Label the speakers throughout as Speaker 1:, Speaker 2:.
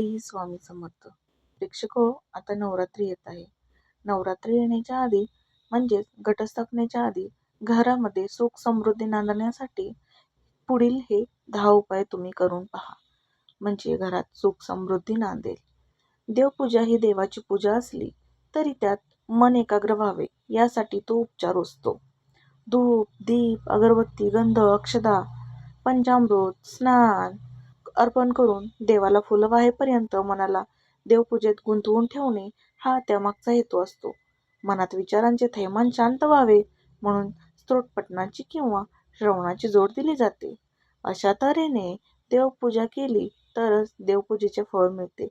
Speaker 1: श्री स्वामी समर्थ. प्रेक्षक हो, आता नवरात्री येत आहे. नवरात्री येण्याच्या आधी म्हणजेच घटस्थापनेच्या आधी घरामध्ये सुख समृद्धी नांदण्यासाठी पुढील हे दहा उपाय तुम्ही करून पहा. म्हणजे घरात सुख समृद्धी नांदेल. देवपूजा ही देवाची पूजा असली तरी त्यात मन एकाग्र व्हावे यासाठी तो उपचार असतो. धूप दीप अगरबत्ती गंध अक्षदा पंचामृत स्नान अर्पण करून देवाला फुलं वाहेपर्यंत मनाला देवपूजेत गुंतवून ठेवणे हा त्यामागचा हेतू असतो. मनात विचारांचे थैमान शांत व्हावे म्हणून स्तोत्रपठणाची किंवा श्रवणाची जोड दिली जाते. अशा तऱ्हेने देवपूजा केली तरच देवपूजेचे फळ मिळते.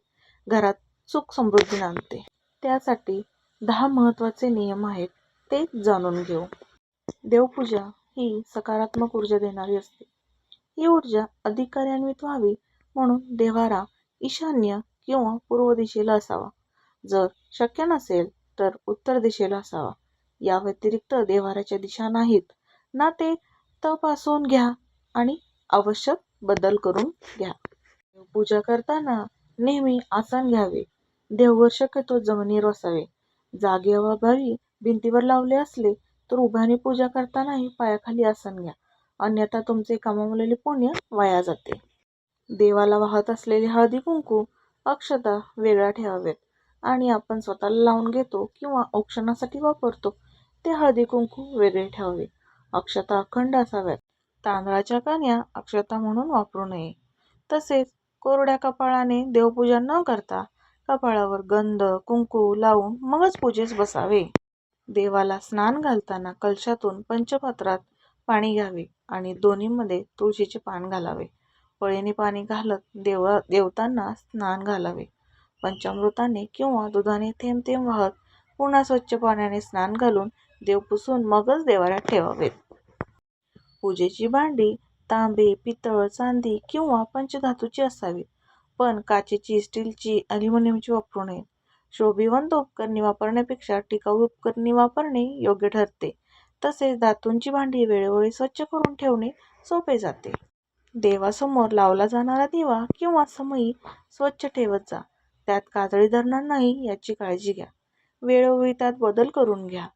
Speaker 1: घरात सुख समृद्धी नांदते. त्यासाठी दहा महत्त्वाचे नियम आहेत ते जाणून घेऊ. देवपूजा ही सकारात्मक ऊर्जा देणारी असते. ही ऊर्जा अधिक कार्यान्वित व्हावी म्हणून देव्हारा ईशान्य किंवा पूर्व दिशेला असावा. जर शक्य नसेल तर उत्तर दिशेला असावा. या व्यतिरिक्त देव्हाऱ्याच्या दिशा नाहीत. ना ते तपासून घ्या आणि आवश्यक बदल करून घ्या. पूजा करताना नेहमी आसन घ्यावे. देवघर शक्यतो जमिनीवर असावे. जागे अभावी भिंतीवर लावले असले तर उभ्याने पूजा करतानाही पायाखाली आसन घ्या. अन्यथा तुमचे कमावलेले पुण्य वाया जाते. देवाला वाहत असलेले हळदी कुंकू अक्षता वेगळा ठेवावेत आणि आपण स्वतःला लावून घेतो किंवा औक्षणासाठी वापरतो ते हळदी कुंकू वेगळे ठेवावे. अक्षता अखंड असाव्यात. तांदळाच्या कण्या अक्षता म्हणून वापरू नये. तसेच कोरड्या कपाळाने देवपूजा न करता कपाळावर गंध कुंकू लावून मगच पूजेस बसावे. देवाला स्नान घालताना कलशातून पंचपात्रात पाणी घ्यावे. आणि दोन्हीमध्ये तुळशीचे पान घालावे. पळीने पाणी घालत देवा देवतांना स्नान घालावे. पंचामृताने किंवा दुधाने थेंब थेंब वाहत पुन्हा स्वच्छ पाण्याने स्नान घालून देव पुसून मगच देवाऱ्यात ठेवावेत. पूजेची भांडी तांबे पितळ चांदी किंवा पंचधातूची असावी पण काचेची स्टीलची अल्युमिनियमची वापरू नये. शोभिवंत उपकरणे वापरण्यापेक्षा टिकाऊ उपकरणे वापरणे योग्य ठरते. तसेच धातूंची भांडी वेळोवेळी स्वच्छ करून ठेवणे सोपे जाते. देवासमोर लावला जाणारा दिवा किंवा समयी स्वच्छ ठेवत जा. त्यात काजळी धरणार नाही याची काळजी घ्या. वेळोवेळी त्यात बदल करून घ्या.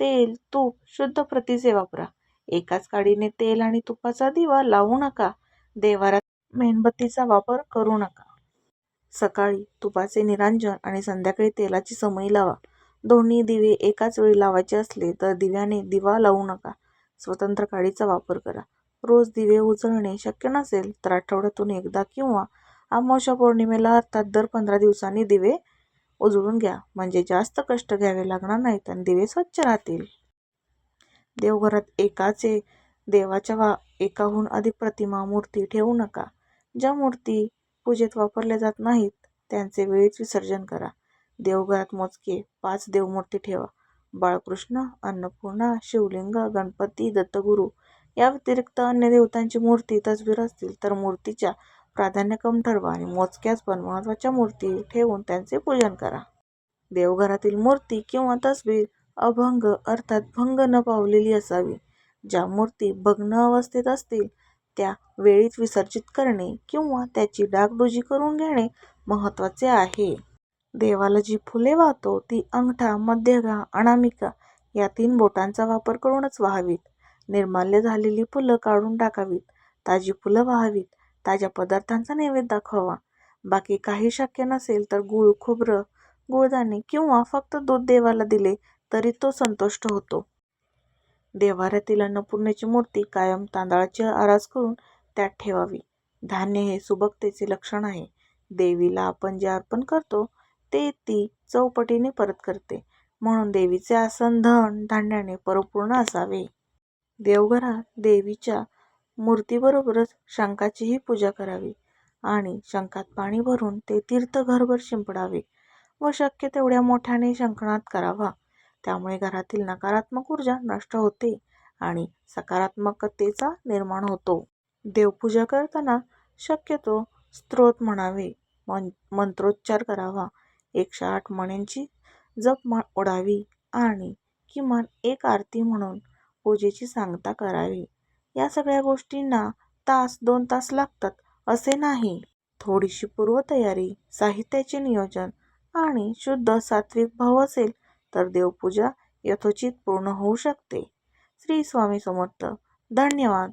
Speaker 1: तेल तूप शुद्ध प्रतीचे वापरा. एकाच काडीने तेल आणि तुपाचा दिवा लावू नका. देवारात मेणबत्तीचा वापर करू नका. सकाळी तुपाचे निरांजन आणि संध्याकाळी तेलाची समई लावा. दोन्ही दिवे एकाच वेळी लावायचे असले तर दिव्याने दिवा लावू नका. स्वतंत्र काडीचा वापर करा. रोज दिवे उजळणे शक्य नसेल तर आठवड्यातून एकदा किंवा अमावस्या पौर्णिमेला अर्थात दर पंधरा दिवसांनी दिवे उजळून घ्या. म्हणजे जास्त कष्ट घ्यावे लागणार नाहीत आणि दिवे स्वच्छ राहतील. देवघरात एकाचे देवाच्या वा एकाहून अधिक प्रतिमा मूर्ती ठेवू नका. ज्या मूर्ती पूजेत वापरल्या जात नाहीत त्यांचे वेळीच विसर्जन करा. देवघरात मोजके पाच देवमूर्ती ठेवा. बाळकृष्ण अन्नपूर्णा शिवलिंग गणपती दत्तगुरू या व्यतिरिक्त अन्य देवतांची मूर्ती तसवीर असतील तर मूर्तीच्या प्राधान्यक्रम ठरवा आणि मोजक्याच पण महत्त्वाच्या मूर्ती ठेवून त्यांचे पूजन करा. देवघरातील मूर्ती किंवा तसबीर अभंग अर्थात भंग न पावलेली असावी. ज्या मूर्ती भग्न अवस्थेत असतील त्या वेळीच विसर्जित करणे किंवा त्याची डागडुजी करून घेणे महत्त्वाचे आहे. देवाला जी फुले वाहतो ती अंगठा मध्यगा अनामिका या तीन बोटांचा वापर करूनच वाहावीत. निर्माल्य झालेली फुलं काढून टाकावीत. ताजी फुलं वाहावीत. ताज्या पदार्थांचा नैवेद्य दाखवावा. बाकी काही शक्य नसेल तर गुळ खोबरं गुळदाणे किंवा फक्त दूध देवाला दिले तरी तो संतुष्ट होतो. देवाऱ्यातील अन्नपूर्णेची मूर्ती कायम तांदळाची आरास करून त्यात ठेवावी. धान्य हे सुबकतेचे लक्षण आहे. देवीला आपण जे अर्पण करतो ते ती चौपटीने परत करते. म्हणून देवीचे आसन धन धान्याने परिपूर्ण असावे. देवघरात देवीच्या मूर्तीबरोबरच शंखाचीही पूजा करावी आणि शंखात पाणी भरून ते तीर्थ घरभर शिंपडावे व शक्य तेवढ्या मोठ्याने शंखनाद करावा. त्यामुळे घरातील नकारात्मक ऊर्जा नष्ट होते आणि सकारात्मकतेचा निर्माण होतो. देवपूजा करताना शक्यतो स्तोत्र म्हणावे. मंत्रोच्चार करावा. एकशे आठ मण्यांची जप ओढावी आणि किमान एक आरती म्हणून पूजेची सांगता करावी. या सगळ्या गोष्टींना तास दोन तास लागतात असे नाही. थोडीशी पूर्वतयारी साहित्याचे नियोजन आणि शुद्ध सात्विक भाव असेल तर देवपूजा यथोचित पूर्ण होऊ शकते. श्री स्वामी समर्थ. धन्यवाद.